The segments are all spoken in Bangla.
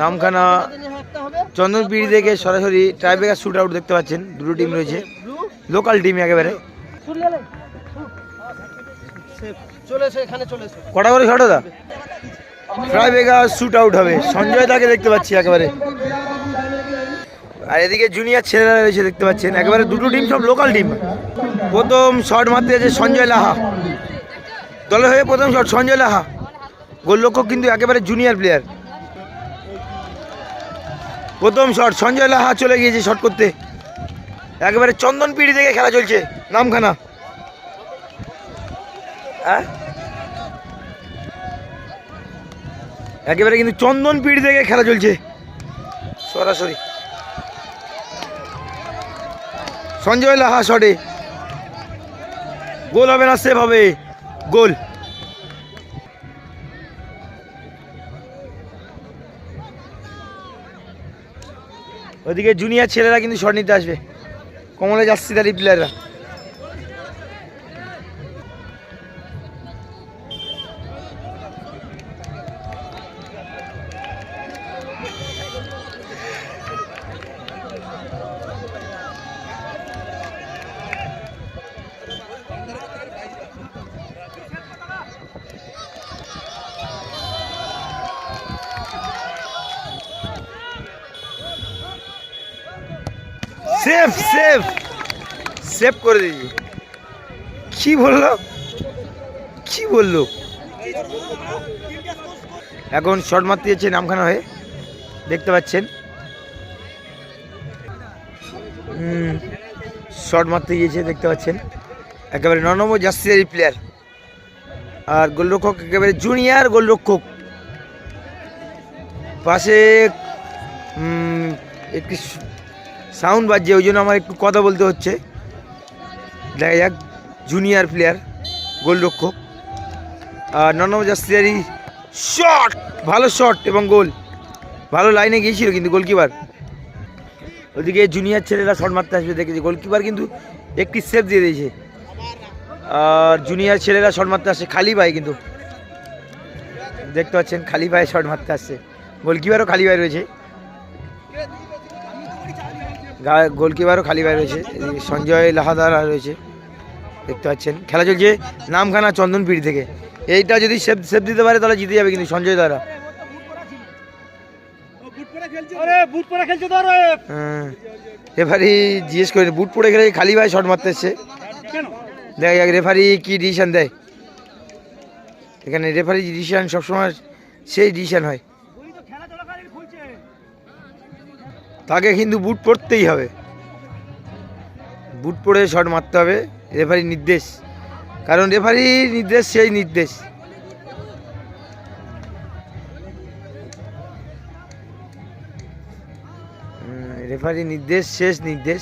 নামখানা চন্দনপিড়ি থেকে সরাসরি ট্রাইবেকার শুট আউট দেখতে পাচ্ছেন দুটো টিম রয়েছে। লোকাল টিম একেবারে। কটা করে শট দা ট্রাইবেকার শুট আউট হবে সঞ্জয় দাকে দেখতে পাচ্ছি একেবারে। আর এদিকে জুনিয়র ছেলেরা রয়েছে দেখতে পাচ্ছেন একেবারে দুটো টিম সব লোকাল টিম প্রথম শট মারতে আছে সঞ্জয় লাহা। দলের হয়ে প্রথম শট সঞ্জয় লাহা। গোলরক্ষক কিন্তু একেবারে জুনিয়র প্লেয়ার প্রথম শট সঞ্জয় লাহা চলে গিয়েছে শট করতে। একেবারে চন্দন পিড়ি থেকে খেলা চলছে, নামখানা। হ্যাঁ? একেবারে কিন্তু চন্দন পিড়ি থেকে খেলা চলছে। সরাসরি। সঞ্জয় লাহা শটে গোল হবে না সেভ হবে। গোল। ওদিকে জুনিয়র ছেলেরা কিন্তু শট নিতে আসবে। কমলে যাচ্ছি তার প্লেয়াররা সেফ সেফ সেভ করে দিয়েছি। কি বলল? কি বলল? এখন শর্ট মারতে যাচ্ছে নামখানা হয়ে। দেখতে পাচ্ছেন। শর্ট মারতে গিয়েছে, দেখতে পাচ্ছেন। একেবারে ন নম্বর জার্সিয়ারি প্লেয়ার আর গোলরক্ষক একেবারে জুনিয়র গোলরক্ষক। পাশে একটি সাউন্ড বাজছে, ওই জন্য আমার একটু কথা বলতে হচ্ছে। দেখা যাক জুনিয়র প্লেয়ার গোলরক্ষক। আর নন জাস্তিয়ারি শট ভালো শট এবং গোল। ভালো লাইনে গিয়েছিল কিন্তু গোলকিপার ওদিকে জুনিয়র ছেলেরা শট মারতে আসবে, দেখেছি। গোলকিপার কিন্তু একটি সেভ দিয়ে দিয়েছে। আর জুনিয়র ছেলেরা শট মারতে আসছে, খালি পায়ে কিন্তু। দেখতে পাচ্ছেন, খালি পায়ে শট মারতে আসছে। গোলকিপারও খালি পায়ে রয়েছে। গোলকিপারও খালি বাইরে রয়েছে। সঞ্জয় লাহাদারা রয়েছে। দেখতে পাচ্ছেন। খেলা চলছে নামখানা চন্দনপিড়ি থেকে। এইটা যদি সেভ সেভ দিতে পারে তাহলে জিতে যাবে কিন্তু সঞ্জয় দ্বারা হ্যাঁ। রেফারি জিজ্ঞেস করে বুট পরে গেলে খালি ভাই শট মারতে এসছে। দেখা যাক রেফারি কি ডিসিশন দেয়? এখানে রেফারি ডিসিশন সবসময় সেই ডিসিশন হয়। তাকে কিন্তু বুট পরতেই হবে। বুট পরে শট মারতে হবে রেফারির নির্দেশ। কারণ রেফারির নির্দেশ সেই নির্দেশ। উম, রেফারির নির্দেশ শেষ নির্দেশ।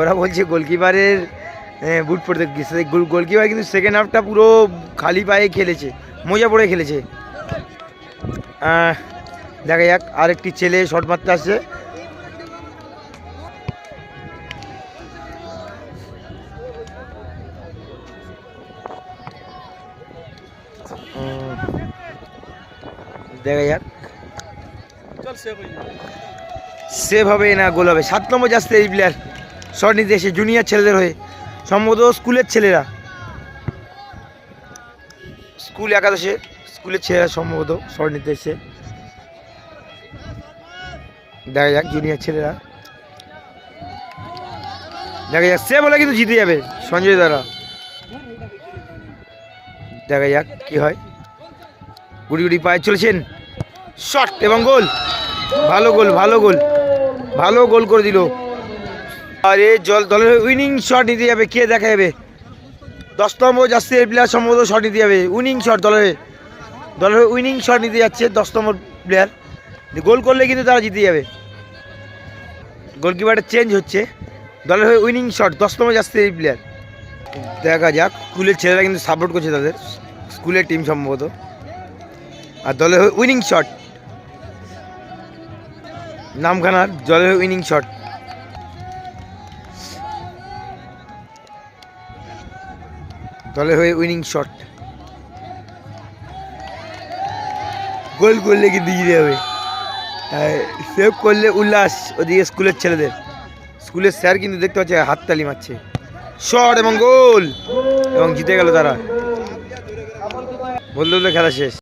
ওরা বলছে গোলকিপারের বুট পরতে গোলকিপার কিন্তু সেকেন্ড হাফটা পুরো খালি পায়ে খেলেছে মোজা পড়ে খেলেছে। দেখা যাক আরেকটি ছেলে শট মারতে আসছে। দেখা যাক। সেভ হবে না গোল হবে। সাত নম্বর যাচ্ছে এই প্লেয়ার শট নিতে এসে জুনিয়র ছেলেদের হয়ে। সম্ভবত স্কুলের ছেলেরা। স্কুল একাদশে স্কুলের ছেলেরা সম্ভবত শট নিতে এসে। দেখা যাক জুনিয়র ছেলেরা। দেখা যাক সে বলে কিন্তু জিতে যাবে সঞ্জয় দ্বারা। দেখা যাক কি হয়। গুড়ি গুড়ি পায়ে চলেছেন। শট এবং গোল। ভালো গোল ভালো গোল। ভালো গোল করে দিল। আর এই জল দলের উইনিং শট নিতে যাবে, কে দেখা যাবে দশ নম্বর যাচ্ছে প্লেয়ার সম্ভবত শট নিতে যাবে। উইনিং শট দলের। দলের উইনিং শট নিতে যাচ্ছে দশ নম্বর প্লেয়ার গোল করলে কিন্তু তারা জিতে যাবে। গোলকিপারটা চেঞ্জ হচ্ছে। দলের হয়ে উইনিং শট দশ নম্বর যাচ্ছে এই প্লেয়ার দেখা যাক স্কুলের ছেলেরা কিন্তু সাপোর্ট করছে তাদের। স্কুলের টিম সম্ভবত। আর দলের হয়ে উইনিং শট নামখানার হয়ে উইনিং শট দলের হয়ে উইনিং শট গোল করলে কিন্তু জিতে যাবে সেভ করলে উল্লাস ওদিকে স্কুলের ছেলেদের। স্কুলের স্যার কিন্তু দেখতে পাচ্ছে হাততালি মারছে। শট এবং গোল এবং জিতে গেল তারা। বলতে খেলা শেষ।